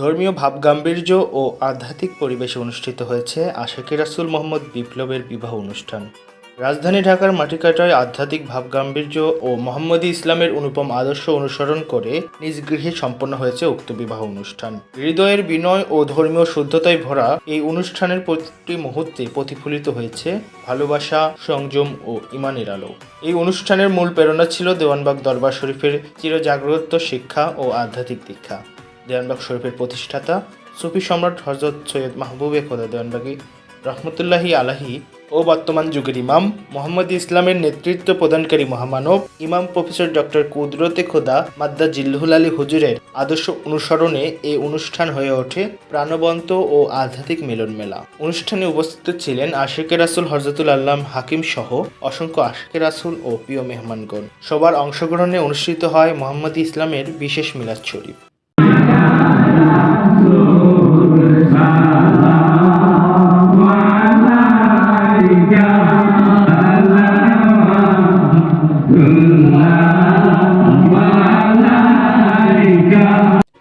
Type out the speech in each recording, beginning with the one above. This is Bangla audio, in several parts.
ধর্মীয় ভাবগাম্ভীর্য ও আধ্যাত্মিক পরিবেশে অনুষ্ঠিত হয়েছে আশেকে রাসুল মোহাম্মদ বিপ্লবের বিবাহ অনুষ্ঠান। রাজধানী ঢাকার মাটিকাটায় আধ্যাত্মিক ভাবগাম্ভীর্য ও মোহাম্মদী ইসলামের অনুপম আদর্শ অনুসরণ করে নিজ গৃহে সম্পন্ন হয়েছে উক্ত বিবাহ অনুষ্ঠান। হৃদয়ের বিনয় ও ধর্মীয় শুদ্ধতায় ভরা এই অনুষ্ঠানের প্রতিটি মুহূর্তে প্রতিফলিত হয়েছে ভালোবাসা, সংযম ও ইমানের আলো। এই অনুষ্ঠানের মূল প্রেরণা ছিল দেওয়ানবাগ দরবার শরীফের চিরজাগ্রত শিক্ষা ও আধ্যাত্মিক দীক্ষা। দেওয়ানবাগ শরীফের প্রতিষ্ঠাতা সুফি সম্রাট হজরত সৈয়দ মাহবুবে খোদা দেওয়ানবাগী রহমতুল্লাহি আলাহি ও বর্তমান যুগের ইমাম মোহাম্মদ ইসলামের নেতৃত্ব প্রদানকারী মহামানব ইমাম প্রফেসর ডক্টর কুদরতে খোদা মাদ্দা জিল্লুল আলী হুজুরের আদর্শ অনুসরণে এই অনুষ্ঠান হয়ে ওঠে প্রাণবন্ত ও আধ্যাত্মিক মিলন মেলা। অনুষ্ঠানে উপস্থিত ছিলেন আশেকে রাসুল হজরতুল আল্লাম হাকিম সহ অসংখ্য আশেকে রাসুল ও প্রিয় মেহমানগণ। সবার অংশগ্রহণে অনুষ্ঠিত হয় মোহাম্মদ ইসলামের বিশেষ মিলাদ শরীফ।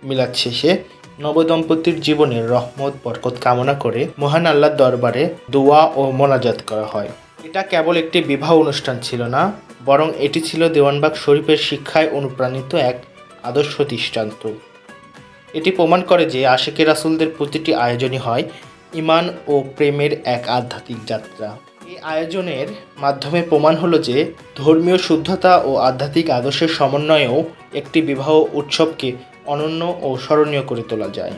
মিলাদ শেষে নবদম্পতির জীবনের রহমত, বরকত কামনা করে মহান আল্লাহর দরবারে দোয়া ও মোনাজাত করা হয়। এটা কেবল একটি বিবাহ অনুষ্ঠান ছিল না, বরং এটি ছিল দেওয়ানবাগ শরীফের শিক্ষায় অনুপ্রাণিত এক আদর্শ দৃষ্টান্ত। এটি প্রমাণ করে যে আশেকে রাসুলদের প্রতিটি আয়োজনই হয় ইমান ও প্রেমের এক আধ্যাত্মিক যাত্রা। এই আয়োজনের মাধ্যমে প্রমাণ হলো যে ধর্মীয় শুদ্ধতা ও আধ্যাত্মিক আদর্শের সমন্বয়েও একটি বিবাহ উৎসবকে অনন্য ও স্মরণীয় করে তোলা যায়।